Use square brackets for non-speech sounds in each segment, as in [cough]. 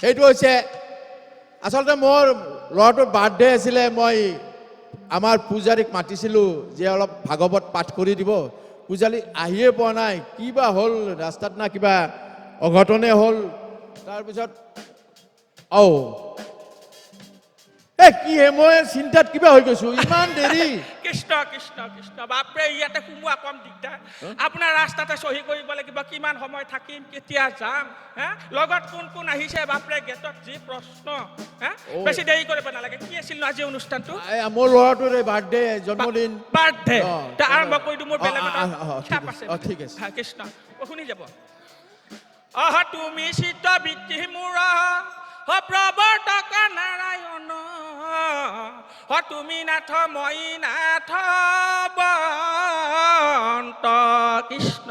সেইটো হৈছে, আচলতে মোৰ ল'ৰাটোৰ বাৰ্থডে আছিলে, মই আমাৰ পূজাৰীক মাতিছিলোঁ যে অলপ ভাগৱত পাঠ কৰি দিব। পূজাৰী আহিয়ে পোৱা নাই, কিবা হ'ল, ৰাস্তাত না কিবা অঘটনে হ'ল, তাৰপিছত ঔ এ কি হে মই চিন্তাত কিবা হৈ গৈছোঁ? ইমান দেৰি। [laughs] কৃষ্ণ কৃষ্ণ কৃষ্ণ বাপৰে ইয়াতে সোমোৱা কম দিগদাৰ। আপোনাৰ ৰাস্তাতে চহী কৰিব লাগিব কিমান সময় থাকিম কেতিয়া যাম হে? লগত কোন কোন আহিছে বাপৰে গেটত যি প্ৰশ্ন হে? বেছি দেৰি কৰিব নালাগে। কি আছিল নো আজি অনুষ্ঠানটো? মোৰ ল'ৰাটোৰ বাৰ্থডে জন্মদিন। বাৰ্থডে। আৰম্ভ কৰি দিওঁ মোৰ বেলেগ ঠিক আছে। হা, কৃষ্ণ শুনি যাব। অহ তুমি চিত্ত বৃত্তি মূৰ তুমি নাথ মই নাথ বন্ত কৃষ্ণ।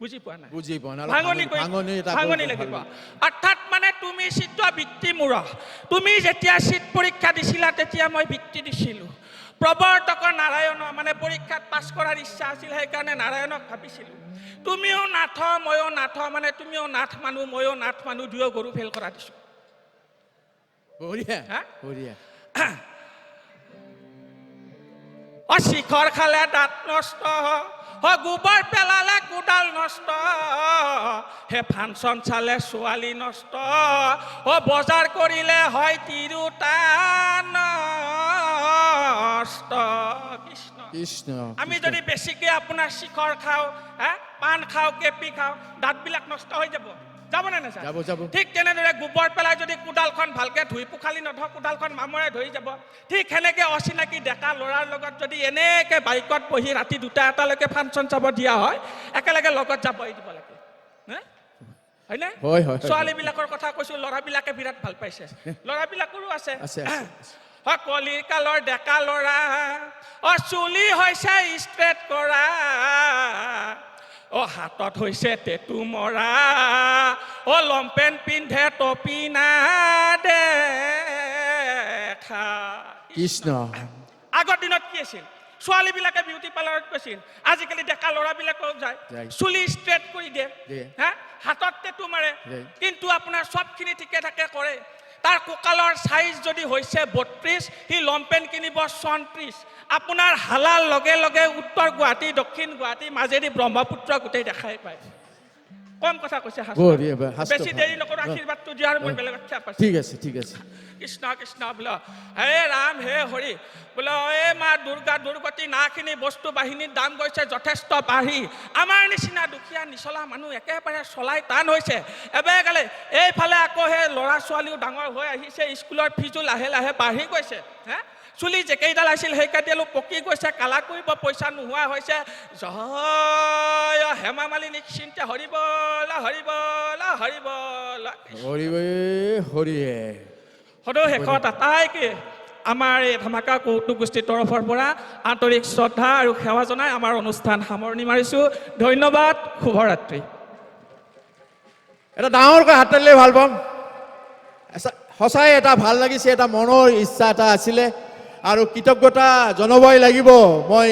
বুজি পোৱা নাই বুজি পোৱা নাই ভাঙনি ভাঙনি লাগিব। অৰ্থাৎ মানে তুমি চিত্ত বৃত্তি মূৰ তুমি যেতিয়া চিট পৰীক্ষা দিছিলা তেতিয়া মই বৃত্তি দিছিলোঁ। প্ৰৱৰ্তক নাৰায়ণ মানে পৰীক্ষাত পাছ কৰাৰ ইচ্ছা আছিল সেইকাৰণে নাৰায়ণক ভাবিছিলোঁ। তুমিও নাথ ময়ো নাথ মানে তুমিও নাথ মানুহ ময়ো নাথ মানুহ দুয়ো গৰু ফেল কৰা দিছোঁ। বঢ়িয়া হা? বঢ়িয়া। অ শিখৰ খালে দাঁত নষ্ট অ গোবৰ পেলালে কোডাল নষ্ট হে ফাংচন চালে ছোৱালী নষ্ট অ বজাৰ কৰিলে হয় তিৰোতা নষ্ট। কৃষ্ণ। কৃষ্ণ আমি যদি বেছিকে আপোনাৰ শিখৰ খাওঁ হা পাণ খাওঁ কেপি খাওঁ দাঁতবিলাক নষ্ট হৈ যাব। যাবনে নাযায় যাব, যাব। ঠিক তেনেদৰে গোবৰ পেলাই যদি কোডালখন ভালকে ধুই পোখালি নথওঁ কোডালখন মামৰে ধৰি যাব। ঠিক সেনেকে অচিনাকি ডেকা ল'ৰাৰ লগত যদি এনেকে বাইকত বহি ৰাতি দুটা এটালৈকে ফাংচন চাব দিয়া হয় একেলগে লগত যাবই দিব লাগে। হে? হয়নে? হয়, হয়, হয়। ছোৱালীবিলাকৰ কথা কৈছো ল'ৰাবিলাকে বিৰাট ভালো পাইছে। ল'ৰাবিলাকৰো আছে। আছে, আছে, অ কলিৰ কালৰ ডেকা ল'ৰা অ চুলি হৈছে ষ্ট্ৰেট কৰা। অ হাতত হৈছে টেটু মৰা অ লংপেণ্ট পিন্ধে টপি না দেখা কৃষ্ণ। আগৰ দিনত কি আছিল? ছোৱালীবিলাকে বিউটি পাৰ্লাৰত গৈছিল। আজিকালি ডেকা ল'ৰাবিলাকেও যায়। চুলি ষ্ট্ৰেট কৰি দিয়ে। দিয়ে। হা? হাতত টেটু মাৰে। কিন্তু আপোনাৰ চবখিনি ঠিকে থাকে কৰে। তাৰ কঁকালৰ চাইজ যদি হৈছে বত্ৰিছ সি লংপেণ্ট কিনিব ছয়ত্ৰিছ আপোনাৰ হালাৰ লগে লগে উত্তৰ গুৱাহাটী দক্ষিণ গুৱাহাটী মাজেদি ব্ৰহ্মপুত্ৰ গোটেই দেখাই পায়। কম কথা কৈছে বেছি। দেৰি নকৰো আশীৰ্বাদটো দিয়াৰ মোৰ বেলেগ ইচ্ছা পাইছে ঠিক আছে ঠিক আছে। কৃষ্ণ কৃষ্ণ বোলে হে ৰাম হে হৰি বোলে এ মা দুৰ্গা দুৰ্গতি নাখিনি বস্তু বাহিনীৰ দাম গৈছে যথেষ্ট বাঢ়ি। আমাৰ নিচিনা দুখীয়া নিচলা মানুহ একেবাৰে চলাই টান হৈছে। এবেগেলে এইফালে আকৌ সেই ল'ৰা ছোৱালীও ডাঙৰ হৈ আহিছে স্কুলৰ ফিজো লাহে লাহে বাঢ়ি গৈছে হে? চুলি যেকেইডাল আছিল সেইকেইডালো পকি গৈছে কালা কৰিব পইচা নোহোৱা হৈছে। জয় হেমা মালিনী চিন্তা হৰিবল হৰিবল হৰিবল হৰিবে হৰিয়ে। সদৌ শেষত আটাইকে আমাৰ এই ধামাকা কৌতুক গোষ্ঠীৰ তৰফৰ পৰা আন্তৰিক শ্ৰদ্ধা আৰু সেৱা জনাই আমাৰ অনুষ্ঠান সামৰণি মাৰিছোঁ। ধন্যবাদ শুভৰাত্ৰি। এটা ডাঙৰকৈ হাত তালিলে ভালো পাম। সঁচাই এটা ভালো লাগিছে, এটা মনৰ ইচ্ছা এটা আছিলে। আৰু কৃতজ্ঞতা জনাবই লাগিব। মই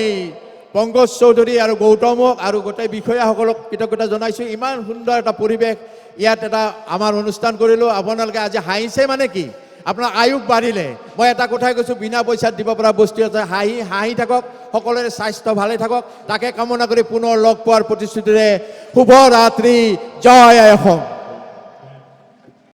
পংকজ চৌধুৰী আৰু গৌতমক আৰু গোটেই বিষয়াসকলক কৃতজ্ঞতা জনাইছোঁ। ইমান সুন্দৰ এটা পৰিৱেশ ইয়াত এটা আমাৰ অনুষ্ঠান কৰিলোঁ। আপোনালোকে আজি হাঁহিছে মানে কি? আপোনাৰ আয়ুস বাঢ়িলে। মই এটা কথাই কৈছোঁ, বিনা পইচাত দিব পৰা বস্তু এটা হাঁহি হাঁহি থাকক। সকলোৰে স্বাস্থ্য ভালে থাকক। তাকে কামনা কৰি পুনৰ লগ পোৱাৰ প্ৰতিশ্ৰুতিৰে শুভ ৰাত্ৰি জয় অসম।